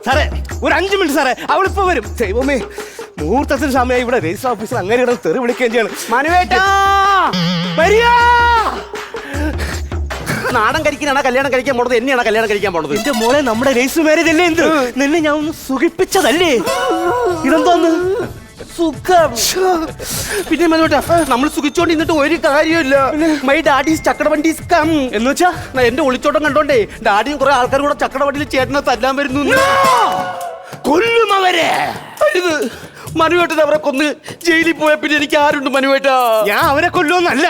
സാറേ ഒരു അഞ്ചു മിനിറ്റ് സാറേ അവളിപ്പോ വരും. ദൈവമേ മുഹൂർത്തത്തിന് സമയം ഇവിടെ രജിസ്റ്റർ ഓഫീസിൽ അങ്ങനെ കിടന്ന് തെറി വിളിക്കുകയും ചെയ്യണം. മനുവേട്ടാ! നാടൻ കഴിക്കാനാണ് കല്യാണം കഴിക്കാൻ പോണത്? എന്നെയാണ് കല്യാണം കഴിക്കാൻ പോണത്? എന്റെ മോളെ നമ്മുടെ രജിസ്റ്റർ മാരേജ് അല്ലേ എന്ത് നിന്നെ ഞാൻ ഒന്ന് സുഖിപ്പിച്ചതല്ലേ? ഇതെന്തോന്ന്? സുഖം. പിന്നെ മനുവേട്ടാ നമ്മൾ സുഖിച്ചോണ്ട് ഇന്നിട്ട് ഒരു കാര്യമില്ല മൈ ഡാഡീസ് ചക്രവണ്ടീസ് കം എന്ന് വെച്ചാ എന്റെ ഒളിച്ചോട്ടം കണ്ടോണ്ടേ ഡാഡിയും കുറെ ആൾക്കാർ കൂടെ ചക്രവണ്ടിയിൽ ചേട്ടനെ തല്ലാൻ വരുന്നു. കൊല്ലും അവരെ. ഇത് മനുവേട്ടൻ അവരെ കൊന്ന് ജയിലിൽ പോയ പിന്നെ എനിക്ക് ആരുണ്ട് മനുവേട്ട? ഞാൻ അവരെ കൊല്ലുമെന്നല്ല.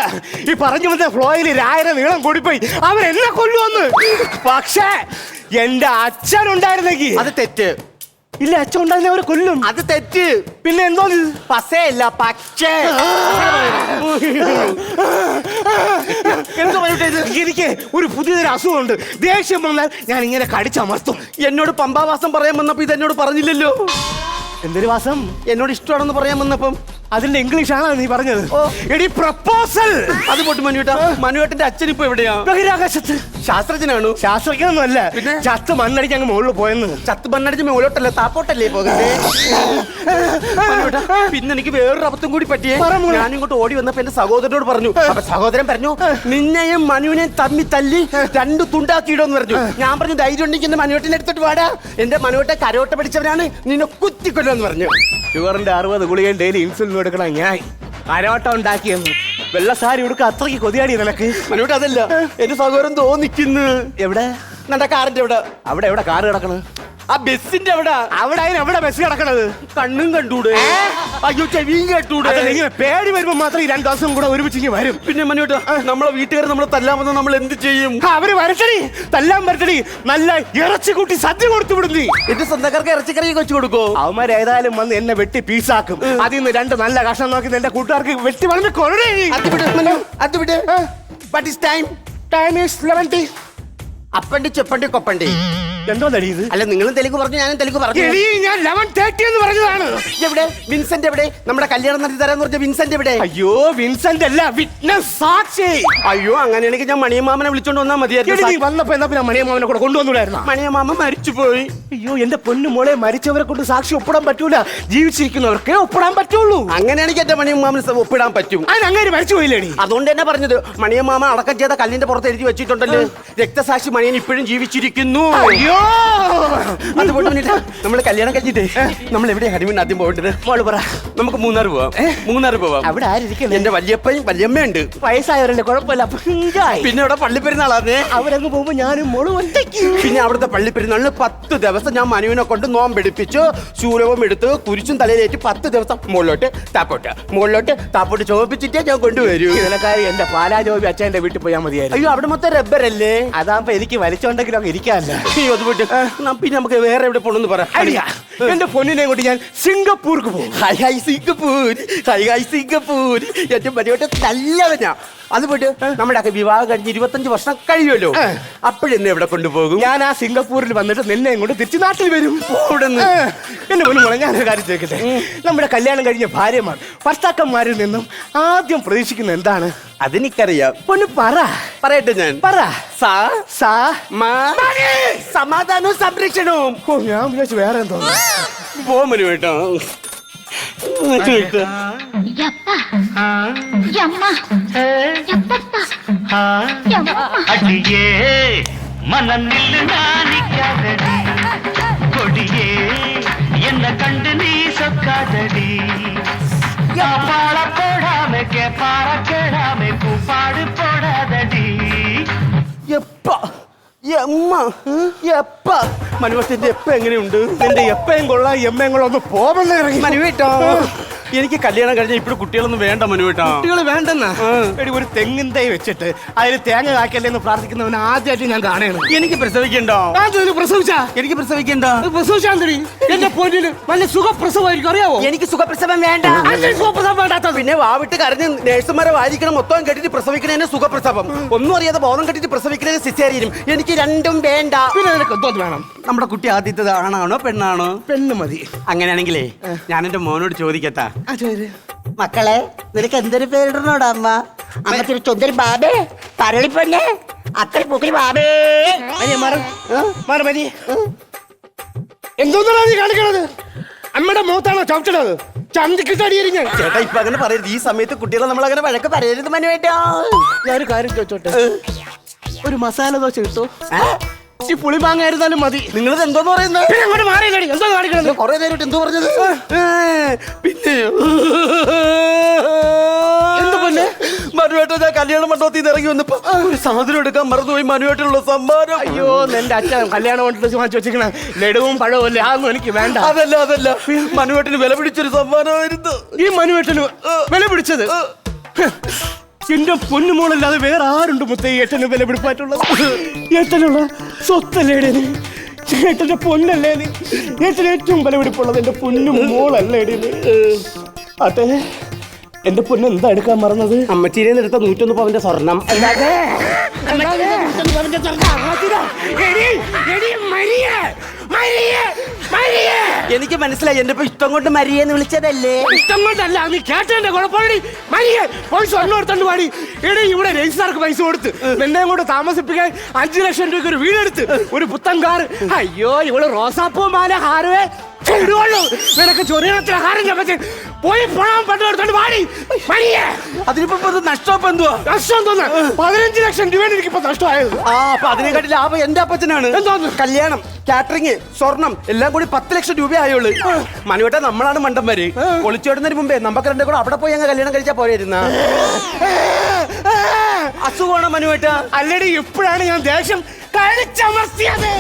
ഈ പറഞ്ഞു വന്ന ഫ്ലോയിൽ രായര നീളം കൂടിപ്പോയി. അവരെന്നെ കൊല്ലുമെന്ന്. പക്ഷേ എന്റെ അച്ഛൻ ഉണ്ടായിരുന്നെങ്കിൽ അത് തെറ്റ്. ഇല്ല അച്ഛൻ ഒരു അവരെ കൊല്ലും. അത് തെറ്റ്. പിന്നെ എന്തോ? പസയല്ല പക്ഷേ എന്തോ എനിക്ക് ഒരു പുതിയൊരു അസുഖമുണ്ട്. ദേഷ്യം വന്നാൽ ഞാൻ ഇങ്ങനെ കടിച്ചമർത്തും എന്നോട് പമ്പാവാസം പറയാൻ വന്നപ്പോ ഇത് എന്നോട് പറഞ്ഞില്ലല്ലോ. എന്തൊരു വാസം? എന്നോട് ഇഷ്ടമാണെന്ന് പറയാൻ വന്നപ്പം അതിന്റെ ഇംഗ്ലീഷ് ആണോ നീ പറഞ്ഞത്? എടി പ്രപ്പോസൽ. അത് പോട്ട് മനുവേട്ട. മനുവേട്ടന്റെ അച്ഛൻ ഇപ്പൊ എവിടെയാ? ബഹിരാകാശത്ത്. ശാസ്ത്രജ്ഞനാണു. ശാസ്ത്രജ്ഞനൊന്നുമല്ല. പിന്നെ? ചത്ത് മണ്ണടിച്ച് അങ്ങ് മുകളിൽ പോയെന്ന്. ചത്ത് മണ്ണടിച്ച് മുകളിലോട്ടല്ലേ? താപ്പോട്ടല്ലേ പോകുന്നത് മനുവേട്ടാ, പിന്നെ എനിക്ക് വേറൊരു അബദ്ധം കൂടി പറ്റിയേ. പറ മോളെ. ഞാൻ ഇങ്ങോട്ട് ഓടി വന്നപ്പോ എന്റെ സഹോദരനോട് പറഞ്ഞു അപ്പൊ സഹോദരൻ പറഞ്ഞു നിന്നെയും മനുവിനെയും തമ്മി തല്ലി രണ്ടു തുണ്ടാക്കിയിടോന്ന് പറഞ്ഞു. ഞാൻ പറഞ്ഞു ധൈര്യം ഉണ്ടെങ്കിൽ എന്റെ മനുവേട്ടിനെ എടുത്തിട്ട് വാടാ. എന്റെ മനുവേട്ടെ കരോട്ട പിടിച്ചവനാണ്. നിന്നെ കുത്തിക്കൊല്ലുമെന്ന് പറഞ്ഞു. ഷുഗറിന്റെ അറുപത് ഗുളികയും ഡെയിലി ഇൻസുലിൻ എടുക്കണം ഞാൻ. കരോട്ട ഉണ്ടാക്കിയെന്ന്. വെള്ള സാരി ഉടുക്ക അത്രയ്ക്ക് കൊതിയാടി നിനക്ക്. അതല്ല. എന്റെ സഹോദരൻ തോന്നിക്കുന്നു. എവിടെ? നിന്റെ കാറിന്റെ എവിടെ അവിടെ എവിടെ? കാറ് കിടക്കണ്. ആ ബസ്സിന്റെ അവിടെ അവിടെ അതിന് എവിടെ ബസ് കിടക്കണത്? കണ്ണും കണ്ടൂടെ? അയ്യോ ചെവിയും കേട്ടൂടെ? ഇങ്ങനെ പേടി വരുമ്പോ മാത്രം ഈ രണ്ടു ദിവസം കൂടെ ഒരുമിച്ച് ഇങ്ങനെ വരും. പിന്നെ മനുവേട്ട നമ്മളെ വീട്ടുകാർ നമ്മളെ തല്ലാൻ വന്നാൽ നമ്മൾ എന്ത് ചെയ്യും? അവർ വരട്ടടി. തല്ലാൻ വരട്ടടി. നല്ല ഇറച്ചി കൂട്ടി സദ്യ കൊടുത്തു വിടുന്നി. എന്റെ സ്വന്തക്കാർക്ക് ഇറച്ചിക്കറി വെച്ച് കൊടുക്കോ അവന്മാർ ഏതായാലും വന്ന് എന്നെ വെട്ടി പീസാക്കും. അതിൽ നിന്ന് രണ്ട് നല്ല കഷ്ണം നോക്കി എന്റെ കൂട്ടുകാർക്ക് വെട്ടി വളരെ കൊറേ അത് വിട് മനു അത് വിട്. But is time time is eleventy അപ്പണ്ടി ചെപ്പണ്ടി കൊപ്പണ്ടി. എന്തോ ഇത്? അല്ല നിങ്ങളും തെലുങ്ക് പറഞ്ഞു ഞാനും തെലുങ്ക് പറഞ്ഞു. എടീ, ഞാൻ ലെവൻ തേർട്ടി എന്ന് പറഞ്ഞതാണ്. എവിടെ? വിൻസെന്റ് എവിടെ? നമ്മുടെ കല്യാണം നടത്തി തരാന്ന് പറഞ്ഞ വിൻസെന്റ് എവിടെ? അയ്യോ വിൻസെന്റ് അല്ല വിറ്റ്നസ് സാക്ഷി. അയ്യോ അങ്ങനെയാണെങ്കിൽ ഞാൻ മണിയമാമനെ വിളിച്ചോണ്ട് വന്നാൽ എടി, നീ മതിയായിരുന്നു വന്നപ്പോ എന്നാ പിന്നെ മണിയമ്മാവനെ കൂടെ കൊണ്ടുവന്നൂടായിരുന്ന? മണിയമാമ മരിച്ചുപോയി. അയ്യോ എന്റെ പൊന്നു മോളെ മരിച്ചവരെ കൊണ്ട് സാക്ഷി ഒപ്പിടാൻ പറ്റൂല. ജീവിച്ചിരിക്കുന്നവർക്കേ ഒപ്പിടാൻ പറ്റുള്ളൂ. അങ്ങനെയാണെങ്കിൽ എന്റെ മണിയമ്മ ഒപ്പിടാൻ പറ്റും. അതിന് അങ്ങനെ മരിച്ചു പോയില്ലേ അതുകൊണ്ട് തന്നെ പറഞ്ഞത് മണിയമ്മ അടക്കം ചെയ്ത കല്ലിന്റെ പുറത്ത് എഴുതി വെച്ചിട്ടുണ്ടല്ലോ. രക്തസാക്ഷി മണിയൻ ഇപ്പോഴും ജീവിച്ചിരിക്കുന്നു. അയ്യോ! വേണ്ടിട്ട് നമ്മൾ കല്യാണം കഴിഞ്ഞിട്ട് നമ്മൾ എവിടെ ഹരിമിൻ ആദ്യം പോകേണ്ടത്? മോൾ പറ. നമുക്ക് മൂന്നാർ പോവാം. മൂന്നാർ പോവാം. അവിടെ ആരിക്കും എന്റെ വല്യപ്പയും വല്യമ്മയുണ്ട്. വയസ്സായവരല്ലേ കുഴപ്പമില്ല. പിന്നെ അവിടെ പിന്നെ ഇവിടെ പള്ളിപ്പെരുന്നാളാന്നേ. അവരങ്ങ് പോകുമ്പോ ഞാനും മോളും ഒറ്റയ്ക്ക്. പിന്നെ അവിടുത്തെ പള്ളിപ്പെരുന്നാളിന് പത്ത് ദിവസം ഞാൻ മനുവിനെ കൊണ്ട് നോമ്പെടുപ്പിച്ചു ശൂലവും എടുത്ത് കുരിച്ചും തലയിലേറ്റ് പത്ത് ദിവസം മുകളിലോട്ട് താപ്പോട്ട്. മുകളിലോട്ട് താപ്പോട്ട് ചോദിപ്പിച്ചിട്ടേ ഞാൻ കൊണ്ടുവരൂ. ഇതിനക്കാരി എന്റെ പാലാ ജോബി അച്ഛന്റെ വീട്ടിൽ പോയാൽ മതിയായിരുന്നു. അയ്യോ അവിടെ മൊത്തം റബ്ബറല്ലേ? അതാകുമ്പോ എനിക്ക് വലിച്ചോണ്ടെങ്കിലും ഇരിക്കാനല്ല ഇരിക്കാല്ല അയ്യോ അത് വിട്ട്. പിന്നെ നമുക്ക് വേറെ എവിടെ പോണെന്ന് പറയാം എന്റെ പൊന്നിനെ കൊണ്ട് ഞാൻ സിംഗപ്പൂർക്ക് പോകും. Hi hi Singapore. Hi hi Singapore. ഏറ്റവും പരിപാടി നല്ലവനാ. അത് പോയിട്ട് നമ്മുടെ വിവാഹം കഴിഞ്ഞ് ഇരുപത്തഞ്ച് വർഷം കഴിയുമല്ലോ? അപ്പോഴെന്നെ എവിടെ കൊണ്ടുപോകും? ഞാൻ ആ സിംഗപ്പൂരിൽ വന്നിട്ട് നിന്നെയും ഇങ്ങോട്ട് തിരിച്ച് നാട്ടിൽ വരും. അവിടുന്ന്. എന്റെ പോലും മോളെ ഞാനൊരു കാര്യം ചോദിക്കട്ടെ? നമ്മുടെ കല്യാണം കഴിഞ്ഞ ഭാര്യമാർ ഭർത്താക്കന്മാരിൽ നിന്നും ആദ്യം പ്രതീക്ഷിക്കുന്നത് എന്താണ്? അതെനിക്കറിയാം. പൊന്നു പറ. പറയട്ടെ ഞാൻ. പറ. സാ സാ. മാ സമാധാനവും സംരക്ഷണവും. ഓ ഞാൻ വിചാരിച്ചു വേറെ എന്തോ. പോമനു കേട്ടോ കേട്ടോ அடியே மனம் நில்லு நானிக்காதடி கொடியே என்ன கண்டு நீ சொக்காதடி பாட போடாம கேப்பார கேடாம கூப்பாடு போடாதடி எப்பா എമ്മ എപ്പ മനുവത്തിന്റെ എപ്പ എങ്ങനെയുണ്ട് നിന്റെ എപ്പയും കൊള്ളാം എമ്മയും കൊള്ളാം ഒന്ന് പോവല്ലേ ഇറങ്ങി മനുവേട്ടോ എനിക്ക് കല്യാണം കഴിഞ്ഞ ഇപ്പോഴും കുട്ടികളൊന്നും വേണ്ട മനുവേട്ടാ കുട്ടികൾ വേണ്ടെന്നാ? എടി ഒരു തെങ്ങിൻ തൈ വെച്ചിട്ട് അതിൽ തേങ്ങ കാക്കല്ലേ എന്ന് പ്രാർത്ഥിക്കുന്നവൻ ആദ്യമായിട്ട് ഞാൻ കാണുകയാണ്. എനിക്ക് പ്രസവിക്കണ്ടോ. പ്രസവിച്ചാ? എനിക്ക് പ്രസവിക്കണ്ടോ. പ്രസവിച്ചാന്തടി എന്റെ പൊന്നിന് നല്ല സുഖപ്രസവമായിരിക്കും അറിയാവോ? എനിക്ക് സുഖപ്രസവം വേണ്ട. സുഖപ്രസവം വേണ്ടാത്ത പിന്നെ വാവിട്ട് കരഞ്ഞ് നേഴ്സുമാരെ വായിക്കണം മൊത്തം കെട്ടിട്ട് പ്രസവിക്കണേ സുഖപ്രസവം. ഒന്നും അറിയാതെ ബോധം കെട്ടിട്ട് പ്രസവിക്കണേ സിസേറിയനും. എനിക്ക് രണ്ടും വേണ്ട. പിന്നെ വേണം? നമ്മുടെ കുട്ടി ആദ്യത്തത് ആണാണോ പെണ്ണാണോ? പെണ്ണ് മതി. അങ്ങനെയാണെങ്കിലേ ഞാൻ എന്റെ മോനോട് ചോദിക്കട്ടാ. മക്കളെ നിനക്ക് എന്തൊരു പേരിടണോടാ അമ്മ? അമ്മത്തിരി ചൊന്തരി ബാബേ പരളിപ്പൊന്നെ അത്ര പൂക്കരി ബാബേ. മതി എന്തോന്നാണ് നീ കാണിക്കണത്? അമ്മയുടെ മുഖത്താണോ ചവിട്ടണത് ചേട്ടാ ഇപ്പൊ അങ്ങനെ പറയരുത്. ഈ സമയത്ത് കുട്ടികളെ നമ്മൾ അങ്ങനെ വഴക്ക് പറയരുത് മനുവേട്ടാ. ഞാനൊരു കാര്യം ചോദിച്ചോട്ടെ? ഒരു മസാല ദോശ കിട്ടോ? ഈ പുളി മാങ്ങായിരുന്നാലും മതി. നിങ്ങൾ എന്തോന്ന് പറയുന്നത് പിന്നെ അങ്ങോട്ട് മാറിയില്ലടി. എന്തോ കാണിക്കണത്? കൊറേ നേരിട്ട് എന്തോ പറഞ്ഞത്? പിന്നെ എന്ത് പിന്നെ? മനുവേട്ട ഞാൻ കല്യാണ മണ്ഡപത്തിൽ നിന്ന് ഇറങ്ങി വന്നപ്പോ ഒരു സാധനം എടുക്കാൻ മറന്നുപോയി മനുവേട്ടിനുള്ള സമ്മാനം. അയ്യോ എന്റെ അച്ഛൻ കല്യാണ മണ്ഡലത്തിൽ വാങ്ങിച്ചു വെച്ചിരിക്കണ ലഡുവും പഴവും അല്ലേ അതൊന്നും എനിക്ക് വേണ്ട. അതല്ല അതല്ല. മനുവേട്ടിന് വില പിടിച്ചൊരു സമ്മാനമായിരുന്നു. ഈ മനുവേട്ടന് വില പിടിച്ചത്? എന്റെ പൊന്നുമോളല്ലാതെ വേറെ ആരുണ്ട് മുത്തേ? ഏട്ടന് വില പിടിപ്പായിട്ടുള്ളത്. ഏട്ടനുള്ള സ്വത്തല്ലേടേ ഏട്ടന്റെ പൊന്നല്ലേ നീ? ഏട്ടന് ഏറ്റവും വില പിടിപ്പുള്ളത് എന്റെ പൊന്നു അതെ നീ? ആട്ടെ. എന്റെ പൊന്ന് എന്താ എടുക്കാൻ മറന്നത്? അമ്മച്ചീരിയിൽ നിന്ന് എടുത്ത നൂറ്റൊന്ന് പവന്റെ സ്വർണം. എനിക്ക് മനസ്സിലായി എന്റെ ഇപ്പൊ ഇഷ്ടം കൊണ്ട് മരിയെന്ന് വിളിച്ചതല്ലേ? ഇഷ്ടം കൊണ്ടല്ല നീ കേട്ടതിന്റെ കുഴപ്പമാണ് മരിയെ പോയി സ്വർണം എടുത്തോണ്ട് പാടി എടേ ഇവിടെ രജിസ്ട്രാർക്ക് പൈസ കൊടുത്ത് നിന്നെ കൂടെ താമസിപ്പിക്കാൻ അഞ്ചു ലക്ഷം രൂപയ്ക്ക് ഒരു വീട് വീടെടുത്ത് ഒരു പുത്തൻ കാർ അയ്യോ ഇവൾ റോസാപ്പൂ മാല ഹാറുവേ നിനക്ക് ചൊറിയണത്തിലെ ഹാരം പറ്റി പോയി പണം പണ്ട് എടുത്തോണ്ട് വാടി. മരിയെ അതിനിപ്പോ ഇപ്പൊ നഷ്ടം എന്തുവാ? നഷ്ടം തോന്നാ പതിനഞ്ച് ലക്ഷം രൂപയാണ് എനിക്കിപ്പോ നഷ്ടമായത്. ആ അപ്പൊ അതിനെക്കാട്ടി ലാഭം എന്റെ അപ്പച്ചനാണ്. എന്തോന്നു? കല്യാണം കാറ്ററിംഗ് സ്വർണം എല്ലാം കൂടി പത്ത് ലക്ഷം രൂപ ആയുള്ളൂ. മനുവേട്ട നമ്മളാണ് മണ്ടന്മാര്. ഒളിച്ചോടുന്നതിന് മുമ്പേ നമുക്ക് രണ്ടു കൂടെ അവിടെ പോയി അങ്ങ് കല്യാണം കഴിച്ചാ പോരായിരുന്ന അസുഖമാണ് മനുവേട്ട? അല്ലടി ഇപ്പോഴാണ് ഞാൻ ദേഷ്യം കഴിച്ചമർത്തിയത്